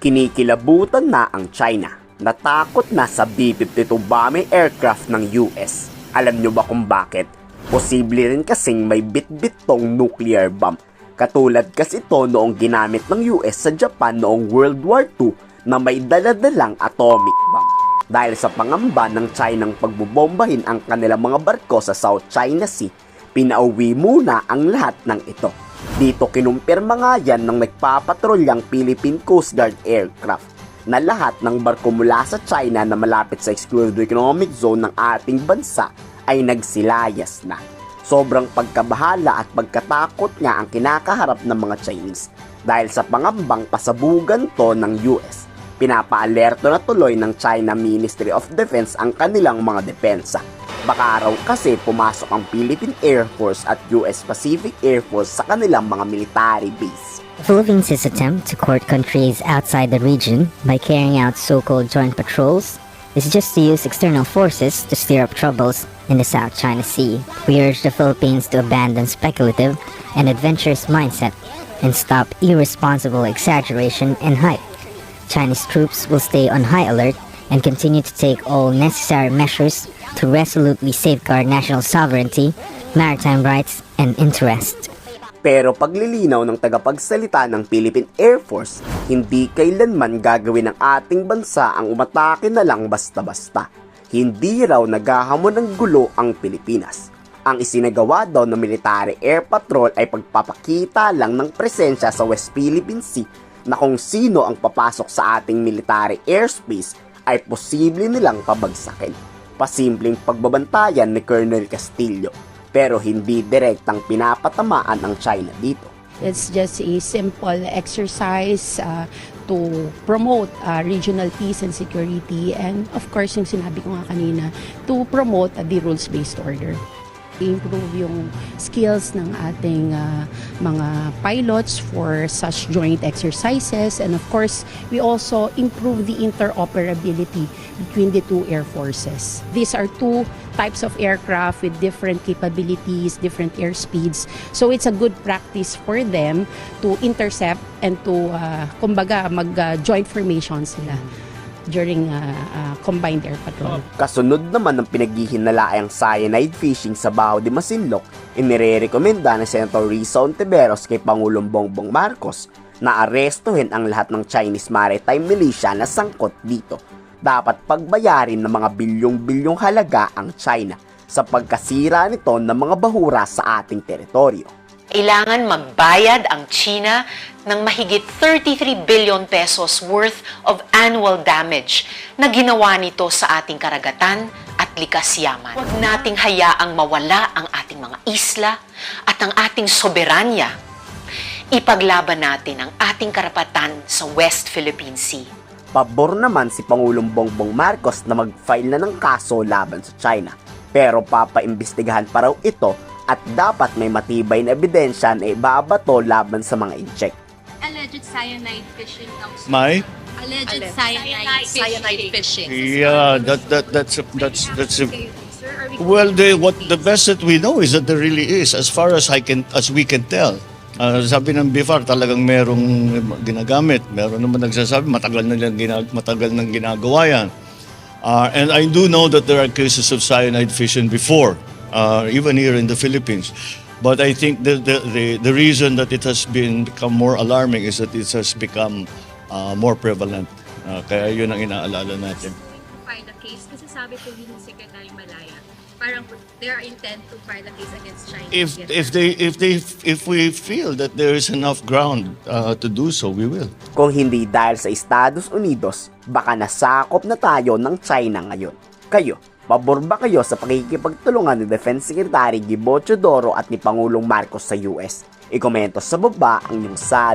Kinikilabutan na ang China. Natakot na sa B-52 bombing aircraft ng US. Alam nyo ba kung bakit? Posible rin kasing may bit-bit tong nuclear bomb. Katulad kasi ito noong ginamit ng US sa Japan noong World War II na may daladalang atomic bomb. Dahil sa pangamba ng China ng pagbubombahin ang kanilang mga barko sa South China Sea, pinauwi muna ang lahat ng ito. Dito kinumpirma nga yan ng nagpapatrolyang Philippine Coast Guard aircraft na lahat ng barko mula sa China na malapit sa exclusive economic zone ng ating bansa ay nagsilayas na. Sobrang pagkabahala at pagkatakot nga ang kinakaharap ng mga Chinese dahil sa pangambang pasabugan to ng US. Pinapaalerto na tuloy ng China Ministry of Defense ang kanilang mga depensa. Baka raw kasi pumasok ang Philippine Air Force at US Pacific Air Force sa kanilang mga military base. Philippines' attempt to court countries outside the region by carrying out so-called joint patrols is just to use external forces to stir up troubles in the South China Sea. We urge the Philippines to abandon speculative and adventurous mindset and stop irresponsible exaggeration and hype. Chinese troops will stay on high alert and continue to take all necessary measures to resolutely safeguard national sovereignty, maritime rights, and interest. Pero paglilinaw ng tagapagsalita ng Philippine Air Force, hindi kailanman gagawin ng ating bansa ang umatake na lang basta-basta. Hindi raw naghahamon ng gulo ang Pilipinas. Ang isinagawa daw ng Military Air Patrol ay pagpapakita lang ng presensya sa West Philippine Sea na kung sino ang papasok sa ating military airspace ay posible nilang pabagsakin. Pasimpleng pagbabantayan ni Colonel Castillo pero hindi direktang pinapatamaan ang China dito. It's just a simple exercise uh, to promote uh, regional peace and security and of course yung sinabi ko nga kanina to promote uh, the rules-based order improve yung skills ng ating uh, mga pilots for such joint exercises. And of course we also improve the interoperability between the two air forces. These are two types of aircraft with different capabilities different air speeds. So it's a good practice for them to intercept and to uh, kumbaga mag uh, joint formation sila during uh, uh, combined air patrol Kasunod naman ng pinaghihinalaang cyanide fishing sa Baho de Masinloc, inirerekomenda ni Senator Risa Ontiveros kay Pangulong Bongbong Marcos na arestuhin ang lahat ng Chinese maritime militia na sangkot dito. Dapat pagbayarin ng mga bilyong-bilyong halaga ang China sa pagkasira nito ng mga bahura sa ating teritoryo. Kailangan magbayad ang China ng mahigit 33 billion pesos worth of annual damage na ginawa nito sa ating karagatan at likas yaman. Huwag nating hayaang mawala ang ating mga isla at ang ating soberanya. Ipaglaban natin ang ating karapatan sa West Philippine Sea. Pabor naman si Pangulong Bongbong Marcos na mag-file na ng kaso laban sa China. Pero papaimbestigahan pa raw ito at dapat may matibay na ebidensya na ibabato laban sa mga incheck. alleged cyanide fishing daw. sir. My Alleged cyanide, cyanide fishing. yeah, that that that's a, that's that's a, well, the what the best that we know is that there really is, as far as I can as we can tell. Uh, sabi ng BIFAR talagang merong ginagamit. Meron naman nagsasabi matagal na lang ginag matagal nang ginagawa yan. Uh, and I do know that there are cases of cyanide fishing before, uh, even here in the Philippines. But I think the, the, the, the reason that it has been become more alarming is that it has become uh, more prevalent. Uh, kaya yun ang inaalala natin. file a case? Kasi sabi po ni Secretary Malaya, parang they are intent to file a case against China. If Yes, if they if they if we feel that there is enough ground uh, to do so, we will. Kung hindi dahil sa Estados Unidos, baka nasakop na tayo ng China ngayon. Kayo, pabor kayo sa pakikipagtulungan ni Defense Secretary Gibo Chodoro at ni Pangulong Marcos sa US? Ikomento sa baba ang inyong salo.